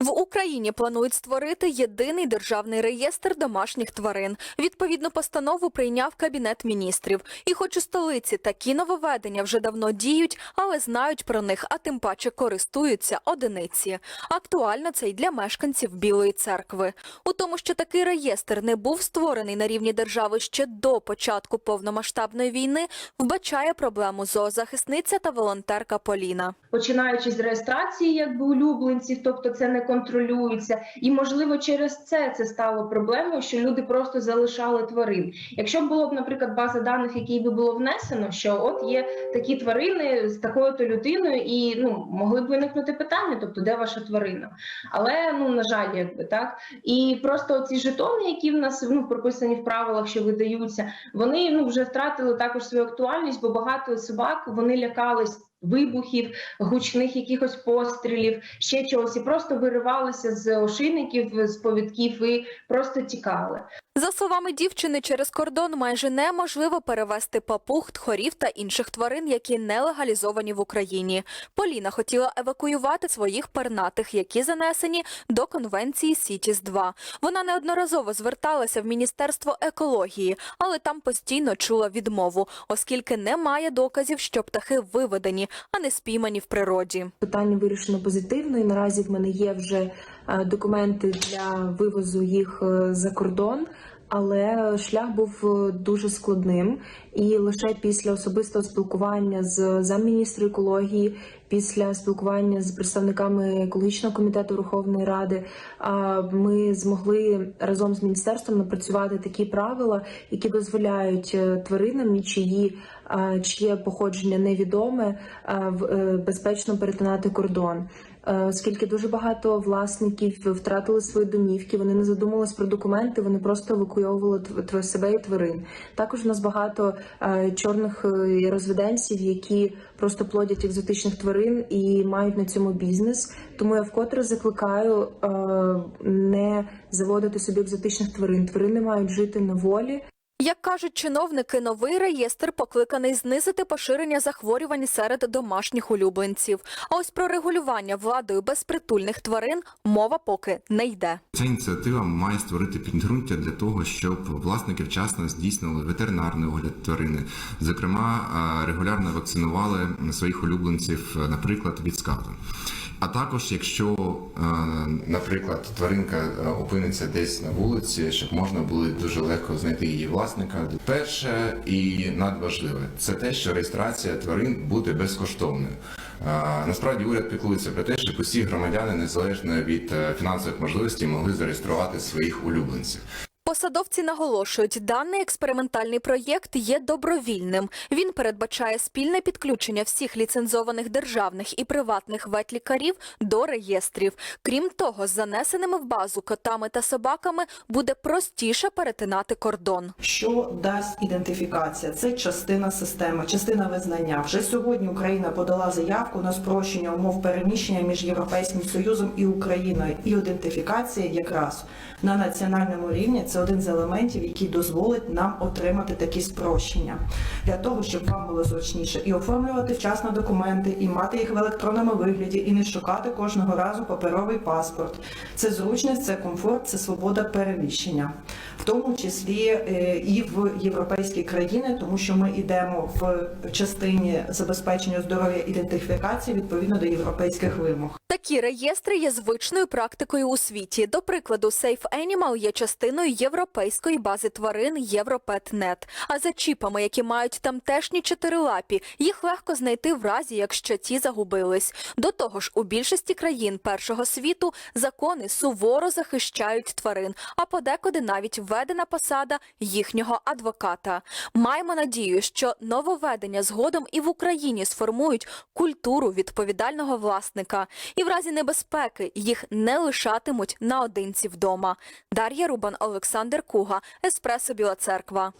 В Україні планують створити єдиний державний реєстр домашніх тварин. Відповідну постанову прийняв Кабінет міністрів. І хоч у столиці такі нововведення вже давно діють, але знають про них, а тим паче користуються одиниці. Актуально це й для мешканців Білої церкви. У тому, що такий реєстр не був створений на рівні держави ще до початку повномасштабної війни, вбачає проблему зоозахисниця та волонтерка Поліна. починаючи з реєстрації якби улюбленців, тобто це не контролюється, і можливо через це це стало проблемою, що люди просто залишали тварин. Якщо б було б, наприклад, база даних, якій би було внесено, що от є такі тварини з такою-то людиною, і ну могли б виникнути питання, тобто де ваша тварина. Але ну на жаль, якби так. І просто ці жетони, які в нас ну прописані в правилах, що видаються, вони ну вже втратили також свою актуальність, бо багато собак вони лякались. Вибухів, гучних якихось пострілів, ще чогось, і просто виривалися з ошейників, з повідків і просто тікали. За словами дівчини, через кордон майже неможливо перевезти папуг, тхорів та інших тварин, які не легалізовані в Україні. Поліна хотіла евакуювати своїх пернатих, які занесені до конвенції Сітіс 2 Вона неодноразово зверталася в міністерство екології, але там постійно чула відмову, оскільки немає доказів, що птахи виведені, а не спіймані в природі. Питання вирішено позитивно, і наразі в мене є вже е, документи для вивозу їх е, за кордон. Але шлях був е, дуже складним, і лише після особистого спілкування з замміністра екології, після спілкування з представниками екологічного комітету Верховної Ради, а, ми змогли разом з міністерством напрацювати такі правила, які дозволяють е, тваринам, нічиї а, чиє походження невідоме, е, безпечно перетинати кордон. Е, Оскільки дуже багато власників втратили свої домівки, вони не задумувались про документи, вони просто евакуйовували себе і тварин. Також у нас багато е, чорних е, розведенців, які просто плодять екзотичних тварин і мають на цьому бізнес. Тому я вкотре закликаю не заводити собі екзотичних тварин. Тварини мають жити на волі. Як кажуть чиновники, новий реєстр покликаний знизити поширення захворювань серед домашніх улюбленців. А ось про регулювання владою безпритульних тварин мова поки не йде. Ця ініціатива має створити підґрунтя для того, щоб власники вчасно здійснили ветеринарний огляд тварини. Зокрема, регулярно вакцинували своїх улюбленців, наприклад, від скату. А також, якщо, е, наприклад, тваринка е, опиниться десь на вулиці, щоб можна було дуже легко знайти її власника. Перше і надважливе це те, що реєстрація тварин буде безкоштовною. Е, Насправді уряд піклується про те, щоб усі громадяни, незалежно від фінансових можливостей, могли зареєструвати своїх улюбленців. Посадовці наголошують, даний експериментальний проєкт є добровільним. Він передбачає спільне підключення всіх ліцензованих державних і приватних ветлікарів до реєстрів. Крім того, з занесеними в базу котами та собаками буде простіше перетинати кордон. Що дасть ідентифікація? Це частина системи, частина визнання. Вже сьогодні Україна подала заявку на спрощення умов переміщення між Європейським Союзом і Україною. І ідентифікація якраз на національному рівні це один з елементів, який дозволить нам отримати такі спрощення для того, щоб вам було зручніше і оформлювати вчасно документи, і мати їх в електронному вигляді, і не шукати кожного разу паперовий паспорт. Це зручність, це комфорт, це свобода переміщення, в тому числі е, і в європейські країни, тому що ми йдемо в частині забезпечення здоров'я ідентифікації відповідно до європейських вимог. Такі реєстри є звичною практикою у світі. До прикладу, Safe Animal є частиною європейської бази тварин Європетнет. А за чіпами, які мають тамтешні чотирилапі, їх легко знайти в разі, якщо ті загубились. До того ж, у більшості країн першого світу закони суворо захищають тварин, а подекуди навіть введена посада їхнього адвоката. Маємо надію, що нововведення згодом і в Україні сформують культуру відповідального власника, і в разі небезпеки їх не лишатимуть наодинці вдома. Дар'я Рубан, Олександр Куга, Еспресо Біла Церква.